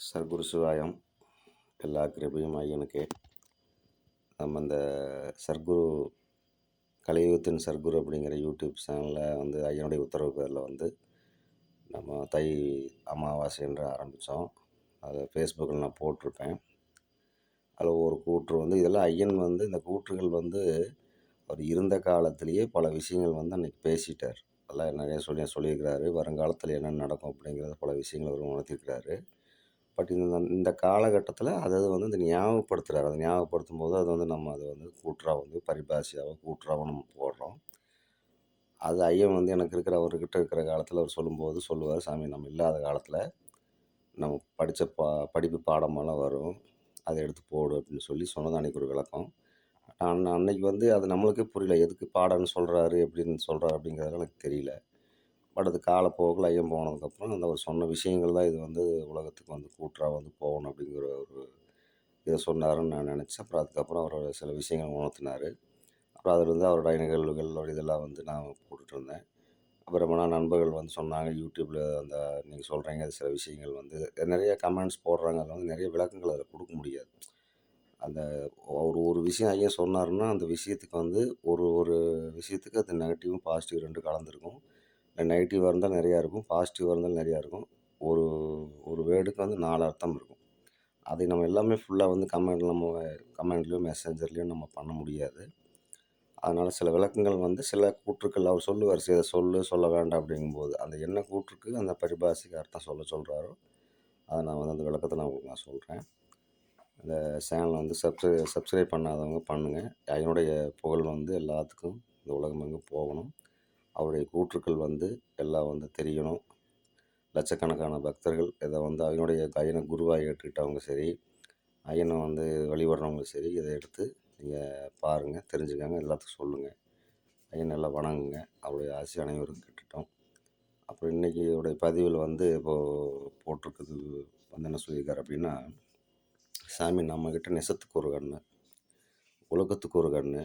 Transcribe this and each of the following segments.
சர்க்குரு சிவாயம் எல்லா கிருபையும் ஐயனுக்கே. நம்ம இந்த சர்க்குரு கலியுகத்தின் சர்க்குரு அப்படிங்கிற யூடியூப் சேனலில் வந்து ஐயனுடைய உத்தரவு பேரில் வந்து நம்ம தை அமாவாசை என்று ஆரம்பித்தோம். அதை ஃபேஸ்புக்கில் நான் போட்டிருப்பேன். அதில் ஒரு கூற்று வந்து இதெல்லாம் ஐயன் வந்து இந்த கூற்றுகள் வந்து அவர் இருந்த காலத்திலேயே பல விஷயங்கள் வந்து அன்றைக்கி பேசிட்டார். அதெல்லாம் நிறைய சொல்லி சொல்லியிருக்கிறாரு. வருங்காலத்தில் என்ன நடக்கும் அப்படிங்கிறத பல விஷயங்கள் அவர் உணர்த்திருக்கிறாரு பட் இந்த இந்த காலகட்டத்தில் அதை வந்து இந்த ஞாபகப்படுத்துகிறார் அதை ஞாபகப்படுத்தும் போது அது வந்து நம்ம அதை வந்து கூற்றாக வந்து பரிபாஷையாக கூற்றாக நம்ம போடுறோம். அது ஐயன் வந்து எனக்கு இருக்கிற அவர்கிட்ட இருக்கிற காலத்தில் அவர் சொல்லும்போது சொல்லுவார் சாமி நம்ம இல்லாத காலத்தில் நம்ம படித்த பா படிப்பு பாடமெல்லாம் வரும். அதை எடுத்து போடு அப்படின்னு சொல்லி சொன்னது அன்றைக்கி ஒரு விளக்கம். நான் அன்னைக்கு வந்து அது நம்மளுக்கே புரியல. எதுக்கு பாடம்னு சொல்கிறாரு எப்படின்னு சொல்கிறாரு அப்படிங்கிறதெல்லாம் எனக்கு தெரியல. பட் அது காலப்போக்கில் ஐயம் போனதுக்கப்புறம் அந்த ஒரு சொன்ன விஷயங்கள் தான் இது வந்து உலகத்துக்கு வந்து கூற்றாக வந்து போகணும் அப்படிங்கிற ஒரு இதை சொன்னாருன்னு நான் நினச்சேன். அப்புறம் அதுக்கப்புறம் அவர் சில விஷயங்கள் உணர்த்தினார். அப்புறம் அதிலிருந்து அவரோட நிகழ்வுகள் இதெல்லாம் வந்து நான் போட்டுட்டு இருந்தேன். அப்புறமா நண்பர்கள் வந்து சொன்னாங்க யூடியூப்பில் அந்த நீங்கள் சொல்கிறீங்க சில விஷயங்கள் வந்து நிறைய கமெண்ட்ஸ் போடுறாங்க. அதில் வந்து நிறைய விளக்கங்கள் அதில் கொடுக்க முடியாது. அந்த ஒரு ஒரு விஷயம் ஐயா சொன்னாருன்னா அந்த விஷயத்துக்கு வந்து ஒரு ஒரு விஷயத்துக்கு அது நெகட்டிவும் பாசிட்டிவ் ரெண்டு கலந்துருக்கும். நெகட்டிவாக இருந்தால் நிறையா இருக்கும் பாசிட்டிவாக இருந்தாலும் நிறையா இருக்கும். ஒரு ஒரு வேர்டுக்கு வந்து நாலு அர்த்தம் இருக்கும். அதை நம்ம எல்லாமே ஃபுல்லாக வந்து கமெண்ட் நம்ம கமெண்ட்லேயும் மெசேஞ்சர்லேயும் நம்ம பண்ண முடியாது. அதனால் சில விளக்கங்கள் வந்து சில கூற்றுக்கள் அவர் சொல்லுவார் இதை சொல்லு சொல்ல வேண்டாம் அப்படிங்கும்போது அந்த என்ன கூற்றுக்கு அந்த பரிபாஷைக்கு அர்த்தம் சொல்ல சொல்கிறாரோ அதை நான் வந்து அந்த விளக்கத்தை நான் உங்களுக்கு நான் சொல்கிறேன் இந்த சேனலை வந்து சப்ஸ்கிரை சப்ஸ்கிரைப் பண்ணாதவங்க பண்ணுங்கள் என்னுடைய புகழ் வந்து எல்லாத்துக்கும் இந்த உலகம் எங்கே போகணும். அவருடைய கூற்றுக்கள் வந்து எல்லாம் வந்து தெரியணும். லட்சக்கணக்கான பக்தர்கள் இதை வந்து அவனுடைய ஐயனை குருவாக ஏற்றுக்கிட்டவங்க சரி ஐயனை வந்து வழிபடுறவங்க சரி இதை எடுத்து நீங்கள் பாருங்கள் தெரிஞ்சுக்கங்க எல்லாத்துக்கும் சொல்லுங்கள் ஐயன் நல்லா வணங்குங்க. அவருடைய ஆசி அனைவரும் கேட்டுட்டோம். அப்புறம் இன்றைக்கி உடைய பதிவில் வந்து இப்போது போட்டிருக்குது வந்து என்ன சொல்லியிருக்காரு அப்படின்னா சாமி நம்மக்கிட்ட நெசத்துக்கு ஒரு கண்ணு உலகத்துக்கு ஒரு கண்ணு.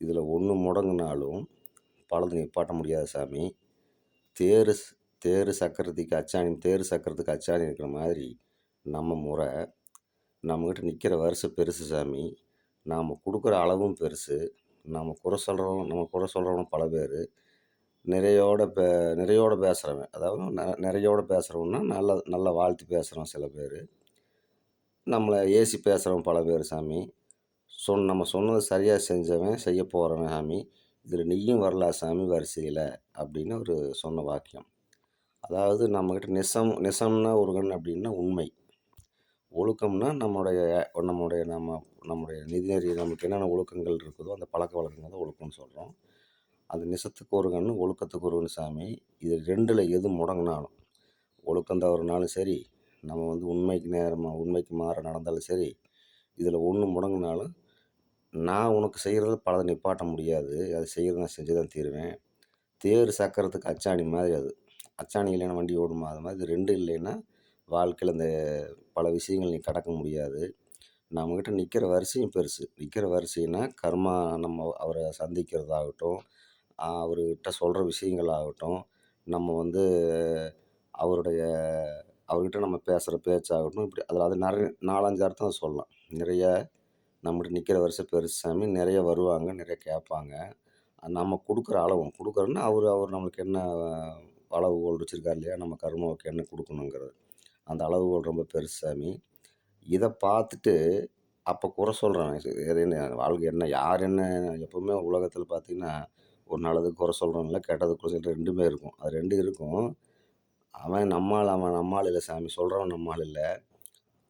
இதில் ஒன்று முடங்கினாலும் பலது நிப்பாட்ட முடியாது சாமி. தேர் தேர் சக்கரத்துக்கு அச்சாணி தேர் சக்கரத்துக்கு அச்சாணி இருக்கிற மாதிரி நம்ம முறை நம்மக்கிட்ட நிற்கிற வருஷம் பெருசு சாமி. நாம் கொடுக்குற அளவும் பெருசு. நாம் குறை சொல்கிறவங்க நம்ம குறை சொல்கிறவங்க பல பேர். நிறையோட பே நிறையோட பேசுகிறவன் அதாவது ந நிறையோட பேசுகிறவன்னா நல்ல நல்ல வாழ்த்து பேசுகிறோம் சில பேர். நம்மளை ஏசி பேசுகிறவன் பல பேர் சாமி. சொன் நம்ம சொன்னது சரியாக செஞ்சவன் செய்ய போகிறவன் சாமி. இதில் நீயும் வரலாம் சாமி வரிசையில் அப்படின்னு ஒரு சொன்ன வாக்கியம். அதாவது நம்மக்கிட்ட நெசம் நெசம்னா ஒரு கண் அப்படின்னா உண்மை. ஒழுக்கம்னா நம்முடைய நம்முடைய நம்ம நம்முடைய நிதிநெறி நமக்கு என்னென்ன ஒழுக்கங்கள் இருக்குதோ அந்த பழக்க வழக்கங்கள் தான் ஒழுக்கம்னு சொல்கிறோம் அந்த நிசத்துக்கு ஒரு ஒழுக்கத்துக்கு ஒருகன் சாமி இது ரெண்டில் எது முடங்கினாலும் ஒழுக்கம் தவறுனாலும் சரி நம்ம வந்து உண்மைக்கு நேரமாக உண்மைக்கு மாற நடந்தாலும் சரி இதில் ஒன்று முடங்கினாலும் நான் உனக்கு செய்கிறத பலதை நிப்பாட்ட முடியாது. அது செய்கிறது நான் செஞ்சு தான் தீருவேன். தேர் சக்கரத்துக்கு அச்சாணி மாதிரி அது. அச்சாணி இல்லைன்னா வண்டி ஓடுமா? அது மாதிரி இது ரெண்டு இல்லைன்னா வாழ்க்கையில் இந்த பல விஷயங்கள் நீ கடக்க முடியாது. நம்மக்கிட்ட நிற்கிற வரிசையும் பெருசு. நிற்கிற வரிசைன்னா கர்மா நம்ம அவரை சந்திக்கிறதாகட்டும் அவர்கிட்ட சொல்கிற விஷயங்கள் ஆகட்டும் நம்ம வந்து அவருடைய அவர்கிட்ட நம்ம பேசுகிற பேச்சாகட்டும் இப்படி அதில் அது நிறைய நாலஞ்சு அர்த்தம் சொல்லலாம். நிறைய நம்மகிட்ட நிற்கிற வருஷம் பெருசு சாமி நிறைய வருவாங்க நிறைய கேட்பாங்க. நம்ம கொடுக்குற அளவும் கொடுக்குறோன்னா அவர் அவர் நம்மளுக்கு என்ன அளவுகோல் வச்சுருக்காரு இல்லையா நம்ம கருமாவுக்கு என்ன கொடுக்கணுங்கிறது. அந்த அளவுகோல் ரொம்ப பெருசு சாமி. இதை பார்த்துட்டு அப்போ குறை சொல்கிறான் வாழ்க்கை என்ன யார் என்ன எப்போவுமே உலகத்தில் பார்த்திங்கன்னா ஒரு நல்லது குறை சொல்கிறோம் இல்லை குறை சொல்கிற ரெண்டுமே இருக்கும். அது ரெண்டு இருக்கும். அவன் நம்மால் அவன் நம்மால் இல்லை சாமி சொல்கிறவன் நம்மால் இல்லை.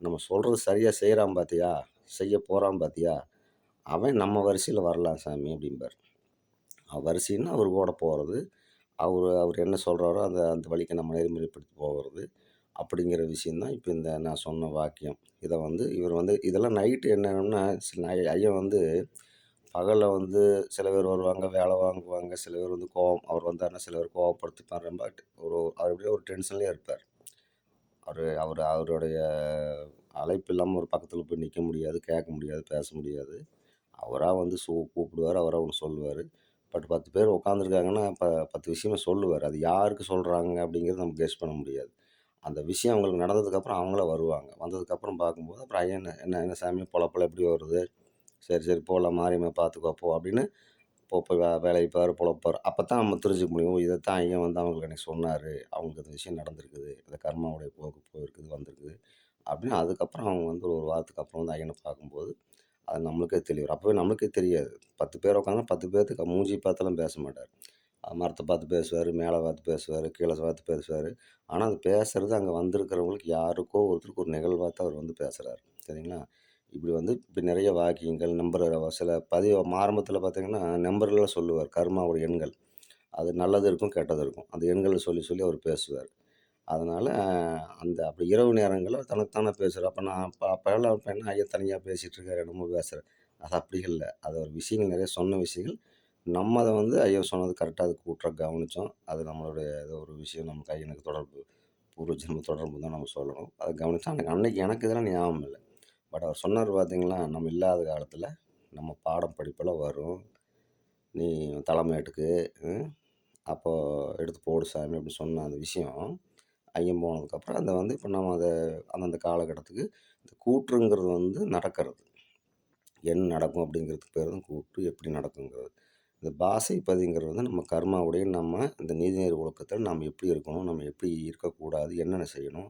நம்ம சொல்கிறது சரியாக செய்கிறான் பார்த்தியா? செய்ய போகிறான் பார்த்தியா அவன் நம்ம வரிசையில் வரலாம் சாமி அப்படிம்பார். வரிசைன்னா அவர் கூட போகிறது அவர் அவர் என்ன சொல்கிறாரோ அந்த அந்த வழிக்கு நம்ம நெறிமுறைப்படுத்தி போகிறது அப்படிங்கிற விஷயந்தான் இப்போ இந்த நான் சொன்ன வாக்கியம். இதை வந்து இவர் வந்து இதெல்லாம் நைட்டு என்னன்னா சில ஐயன் வந்து பகலில் வந்து சில பேர் வருவாங்க வேலை வாங்குவாங்க சில பேர் வந்து கோவம் அவர் வந்தாருன்னா சில பேர் கோவப்படுத்திப்பார் ரொம்ப ஒரு அவர் எப்படியோ ஒரு டென்ஷன்லேயே இருப்பார். அவர் அவர் அவருடைய அழைப்பு இல்லாமல் ஒரு பக்கத்தில் போய் நிற்க முடியாது கேட்க முடியாது பேச முடியாது. அவராக வந்து சூ கூப்பிடுவார் அவராக ஒன்று சொல்லுவார். பட் பத்து பேர் உட்காந்துருக்காங்கன்னா ப பத்து விஷயமே சொல்லுவார். அது யாருக்கு சொல்கிறாங்க அப்படிங்கிறது நம்ம கெஸ் பண்ண முடியாது. அந்த விஷயம் அவங்களுக்கு நடந்ததுக்கப்புறம் அவங்களே வருவாங்க. வந்ததுக்கப்புறம் பார்க்கும்போது அப்புறம் ஐயா என்ன என்ன என்ன சாமி பொழப்பெல்லாம் எப்படி வருது? சரி சரி போகலாம் மாரியம்மா பார்த்துக்கோ போ அப்படின்னு போ போய் வே வேலையை பாரு அப்போ தான் நம்ம தெரிஞ்சுக்க முடியும் இதை தான் ஐயன் வந்து அவங்களுக்கு அன்றைக்கி சொன்னார். அவங்களுக்கு அந்த விஷயம் நடந்திருக்குது. இந்த கர்மாவுடைய போக்கு போயிருக்குது வந்திருக்குது. அப்படின்னு அதுக்கப்புறம் அவங்க வந்து ஒரு வாரத்துக்கு அப்புறம் வந்து ஐயனை பார்க்கும்போது அது நம்மளுக்கே தெளிவு அப்போவே நம்மளுக்கே தெரியாது. பத்து பேர் உட்காந்தா பத்து பேர்த்துக்கு மூஞ்சி பார்த்தெல்லாம் பேச மாட்டார். மரத்தை பார்த்து பேசுவார் மேலே பார்த்து பேசுவார் கீழே பார்த்து பேசுவார். ஆனால் அது பேசுகிறது அங்கே வந்திருக்கிறவங்களுக்கு யாருக்கோ ஒருத்தருக்கு ஒரு நிகழ்வாக தான் அவர் வந்து பேசுகிறாரு சரிங்களா? இப்படி வந்து இப்போ நிறைய வாக்கியங்கள் நம்பர் சில பதிவு ஆரம்பத்தில் பார்த்தீங்கன்னா நம்பர்லாம் சொல்லுவார். கர்மாவோட எண்கள். அது நல்லது இருக்கும் கெட்டது இருக்கும். அந்த எண்களை சொல்லி சொல்லி அவர் பேசுவார். அதனால் அந்த அப்படி இரவு நேரங்களில் தனக்குத்தானே பேசுகிறார் அப்போ நான் அப்போ அப்போல்லாம் இப்போ என்ன ஐயா தனியாக பேசிகிட்ருக்காரு என்னமோ பேசுகிறேன் அது அப்படி இல்லை. அது ஒரு விஷயங்கள் நிறைய சொன்ன விஷயங்கள். நம்ம அதை வந்து ஐயா சொன்னது கரெக்டாக அது கூட்டுற கவனித்தோம் அது நம்மளுடைய ஏதோ ஒரு விஷயம் நமக்கு ஐயனுக்கு தொடர்பு பூர்வ ஜென்ம தொடர்பு தான் நம்ம சொல்லணும். அதை கவனித்தோம் அன்றைக்கி அன்றைக்கி எனக்கு இதெல்லாம் ஞாபகம் இல்லை. பட் அவர் சொன்னார் பார்த்தீங்களா நம்ம இல்லாத காலத்தில் நம்ம பாடம் படிப்பெல்லாம் வரும். நீ தலைமையேட்டுக்கு அப்போது எடுத்து போடு சாமி அப்படின்னு சொன்ன அந்த விஷயம். ஐயம் போனதுக்கப்புறம் அதை வந்து இப்போ நம்ம அதை அந்தந்த காலகட்டத்துக்கு இந்த கூற்றுங்கிறது வந்து நடக்கிறது. என்ன நடக்கும் அப்படிங்கிறதுக்கு பேர் தான் கூற்று எப்படி நடக்குங்கிறது. இந்த பாசை பதிங்கிறது வந்து நம்ம கர்மாவுடைய நம்ம இந்த நீதிநீர் ஒழுக்கத்தில் நம்ம எப்படி இருக்கணும் நம்ம எப்படி இருக்கக்கூடாது என்னென்ன செய்யணும்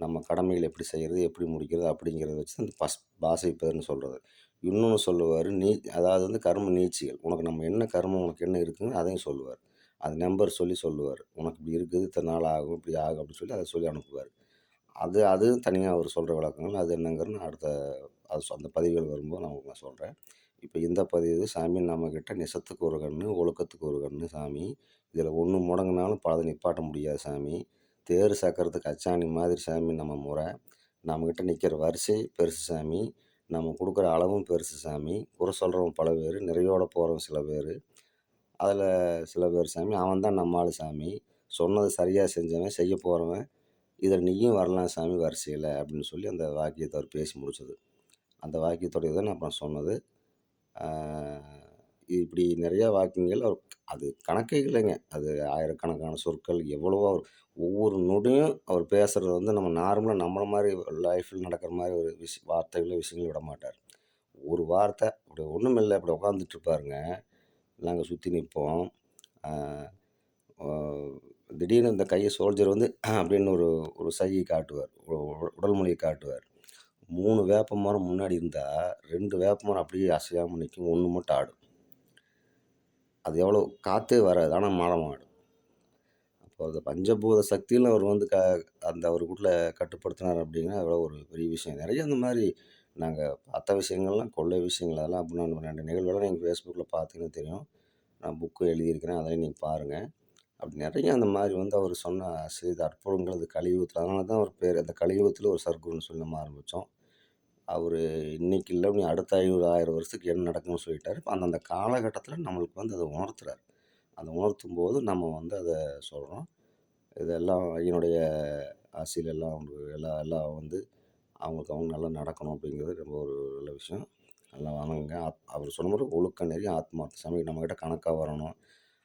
நம்ம கடமைகள் எப்படி செய்கிறது எப்படி முடிக்கிறது அப்படிங்கிறத வச்சு அந்த பஸ் பாசை பதின்னு சொல்கிறது இன்னொன்று சொல்லுவார் நீ அதாவது வந்து கர்ம நீச்சிகள். உனக்கு நம்ம என்ன கர்மம் உனக்கு என்ன இருக்குன்னு அதையும் சொல்லுவார். அது நம்பர் சொல்லி சொல்லுவார். உனக்கு இப்படி இருக்குது இத்தனை நாள் ஆகும் இப்படி ஆகும் அப்படின்னு சொல்லி அதை சொல்லி அனுப்புவார். அது அது தனியாக அவர் சொல்கிற விளக்கங்கள் அது என்னங்கிறது நான் அடுத்த அது சொ- அந்த பதிவுகள் வரும்போது நான் உங்களுக்கு சொல்கிறேன் இப்போ இந்த பதிவு சாமி நம்மக்கிட்ட நிசத்துக்கு ஒரு கண்ணு ஒழுக்கத்துக்கு ஒரு கண்ணு சாமி. இதில் ஒன்று முடங்கினாலும் பலதை நிப்பாட்ட முடியாது சாமி. தேர் சக்கரத்துக்கு அச்சாணி மாதிரி சாமி நம்ம முறை. நம்மக்கிட்ட நிற்கிற வரிசை பெருசு சாமி. நம்ம கொடுக்குற அளவும் பெருசு சாமி. குறை சொல்கிறவன் பல பேர் நிறையோட போகிறவன் சில பேர். அதில் சில பேர் சாமி அவன் தான் நம்ம சாமி. சொன்னது சரியாக செஞ்சவன் செய்ய போகிறவன் இதில் நீயும் வரலாம் சாமி வரிசையில் அப்படின்னு சொல்லி அந்த வாக்கியத்தை அவர் பேசி முடிச்சது. அந்த வாக்கியத்தோடைய இதை நான் அப்புறம் சொன்னது. இப்படி நிறையா வாக்கியங்கள் அவர் அது கணக்கே இல்லைங்க. அது ஆயிரக்கணக்கான சொற்கள் எவ்வளவோ அவர் ஒவ்வொரு நொடியும் அவர் பேசுகிறது வந்து நம்ம நார்மலாக நம்மளை மாதிரி லைஃப்பில் நடக்கிற மாதிரி ஒரு விஷ வார்த்தைகளோ விஷயங்கள் விட மாட்டார். ஒரு வார்த்தை அப்படி ஒன்றும் இல்லை அப்படி உட்காந்துட்டு இருப்பாருங்க. நாங்கள் சுற்றி நிற்போம். திடீர்னு இந்த கையை சோல்ஜர் வந்து அப்படின்னு ஒரு ஒரு சைகை காட்டுவார். உடல் மொழியை காட்டுவார். மூணு வேப்ப மரம் முன்னாடி இருந்தால் ரெண்டு வேப்ப மரம் அப்படியே அசையாமல் நிற்கும் ஒன்று மட்டும் ஆடும். அது எவ்வளோ காற்றே வராது ஆனால் மரம் ஆடும். அப்போ அந்த பஞ்சபூத சக்தியில் அவர் வந்து க அந்த அவருக்குள்ள கட்டுப்படுத்தினார் அப்படின்னா எவ்வளோ ஒரு பெரிய விஷயம். நிறைய அந்த மாதிரி நாங்கள் பார்த்த விஷயங்கள்லாம் கொள்ளை விஷயங்கள் அதெல்லாம் அப்படின்னா நான் ரெண்டு நிகழ்வுலாம் நீங்கள் ஃபேஸ்புக்கில் பார்த்தீங்கன்னா தெரியும். நான் புக்கு எழுதியிருக்கிறேன் அதையும் நீங்கள் பாருங்கள் அப்படி நிறைய அந்த மாதிரி வந்து அவர் சொன்ன செய்த அற்புதங்கள் அது கலியுகத்தில் அதனால தான் அவர் பேர் அந்த கலியுகத்தில் ஒரு சர்க்குன்னு சொல்லி நம்ம ஆரம்பித்தோம் அவர் இன்னைக்கு இல்லை நீ அடுத்த ஐநூறு ஆயிரம் வருஷத்துக்கு என்ன நடக்கும்னு சொல்லிட்டார். இப்போ அந்தந்த காலகட்டத்தில் நம்மளுக்கு வந்து அதை உணர்த்துறாரு. அதை உணர்த்தும் போது நம்ம வந்து அதை சொல்கிறோம் இதெல்லாம் என்னுடைய ஆசையில் எல்லாம் எல்லாம் எல்லாம் வந்து அவங்களுக்கு அவங்க நல்லா நடக்கணும் அப்படிங்கிறது ரொம்ப ஒரு நல்ல விஷயம். நல்லா வணங்குங்க. ஆத் அவர் சொன்ன மாதிரி ஒழுக்க நெறி ஆத்மார்த்த சாமி நம்மக்கிட்ட கணக்காக வரணும்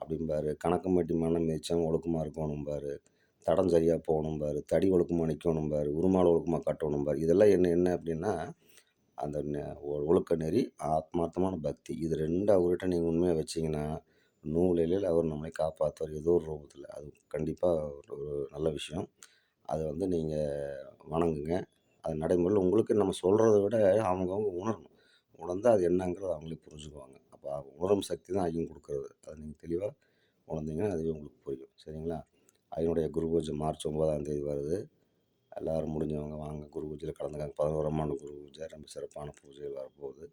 அப்படிம்பாரு. கணக்கு மட்டி மண்ணை மிதிச்சவன் ஒழுக்கமாக இருக்கணும்பாரு. தடம் சரியாக போகணும்பாரு. தடி ஒழுக்கமாக நிற்கணும்பாரு உருமால் ஒழுக்கமாக கட்டணும்பாரு. இதெல்லாம் என்ன என்ன அப்படின்னா அந்த நெ- ஒழுக்க நெறி ஆத்மார்த்தமான பக்தி. இது ரெண்டு அவர்கிட்ட நீங்கள் உண்மையாக வச்சிங்கன்னா நூலில் அவர் நம்மளை காப்பாற்றுவார் ஏதோ ஒரு ரூபத்தில். அது கண்டிப்பாக ஒரு நல்ல விஷயம். அதை வந்து நீங்கள் வணங்குங்க. அது நடைமுறையில் உங்களுக்கு நம்ம சொல்கிறத விட அவங்கவுங்க உணரணும். உணர்ந்து அது என்னங்கிறத அவங்களே புரிஞ்சுக்குவாங்க. அப்போ உணரும் சக்தி தான் ஐயம் கொடுக்குறது. அதை நீங்கள் தெளிவாக உணர்ந்தீங்கன்னா அதுவே உங்களுக்கு புரியும். சரிங்களா? ஐயனுடைய குரு பூஜை மார்ச் ஒம்பதாம் தேதி வருது. எல்லோரும் முடிஞ்சவங்க வாங்க. குரு பூஜையில் கலந்துக்காங்க. பதினோராம் ஆண்டு குரு பூஜை ரொம்ப சிறப்பான பூஜைகள் வரப்போகுது.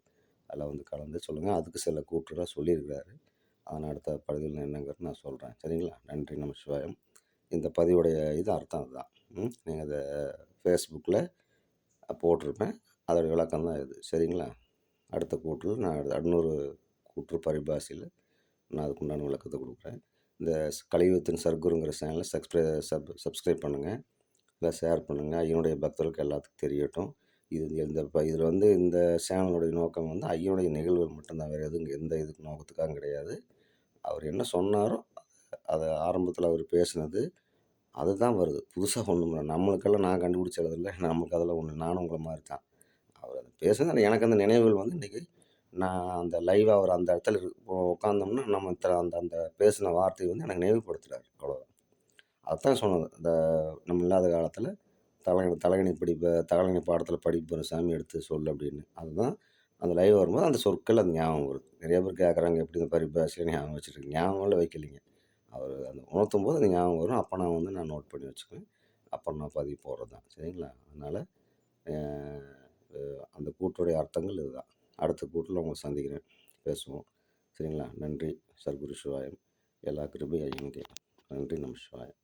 அதில் வந்து கலந்து சொல்லுங்கள் அதுக்கு சில கூற்றுலாம் சொல்லியிருக்கிறாரு. அதன் அடுத்த பதிவில் என்னங்கிறது நான் சொல்கிறேன் சரிங்களா? நன்றி நம சிவாயம் இந்த பதிவுடைய இது அர்த்தம் அதுதான். நீங்கள் அதை ஃபேஸ்புக்கில் போட்டிருப்பேன். அதோட விளக்கம் தான் இது. சரிங்களா? அடுத்த கூற்றில் நான் அடுத்த இன்னொரு கூற்று பரிபாஷையில் நான் அதுக்குண்டான விளக்கத்தை கொடுக்குறேன். இந்த கலியுகத்தின் சர்க்குருங்கிற சேனலை சப்ஸ்கிரை சப் சப்ஸ்கிரைப் பண்ணுங்கள் இல்லை ஷேர் பண்ணுங்கள் ஐயனுடைய பக்தர்களுக்கு எல்லாத்துக்கும் தெரியட்டும். இது இந்த இப்போ இதில் வந்து இந்த சேனலுடைய நோக்கம் வந்து ஐயனுடைய நிகழ்வுகள் மட்டும்தான். வேறு எதுவும் எந்த இதுக்கு நோக்கத்துக்காகவும் கிடையாது. அவர் என்ன சொன்னாரோ அதை ஆரம்பத்தில் அவர் பேசினது அதுதான் வருது. புதுசாக ஒன்றும் இல்லை நம்மளுக்கெல்லாம் நான் கண்டுபிடிச்சு இல்லை நமக்கு அதெல்லாம் ஒன்று நானும் உங்களை மாதிரி தான். அவர் அது பேசுனது எனக்கு அந்த நினைவுகள் வந்து இன்றைக்கி நான் அந்த லைவாக அவர் அந்த இடத்துல உட்காந்தோம்னா, நம்ம த அந்த அந்த பேசின வார்த்தையை வந்து எனக்கு நினைவுபடுத்துறாரு. அவ்வளோதான். அதுதான் சொன்னது. இந்த நம்ம இல்லாத காலத்தில் தலகணி தலகணி படிப்ப தலகணி பாடத்தில் படிப்பு சாமி எடுத்து சொல்லு அப்படின்னு. அதுதான் அந்த லைவ் வரும்போது அந்த சொற்கள் அந்த ஞாபகம் வருது. நிறைய பேர் கேட்குறாங்க, எப்படி இந்த பரிபாஷைய ஞாபகம் வச்சுருக்கு ஞாபகம் வைக்கலைங்க. அவர் அந்த உணர்த்தும் போது அது ஞாபகம் வரும். அப்போ நான் வந்து நான் நோட் பண்ணி வச்சுக்குவேன். அப்புறம் நான் பதிவு போடுறது தான். சரிங்களா? அதனால் அந்த கூற்றுடைய அர்த்தங்கள் இதுதான். அடுத்த கூட்டில் உங்களை சந்திக்கிறேன். பேசுவோம். சரிங்களா? நன்றி. சர்க்குரு சிவாயம். எல்லா கிருபையும் எனக்கு நன்றி நம சிவாயம்.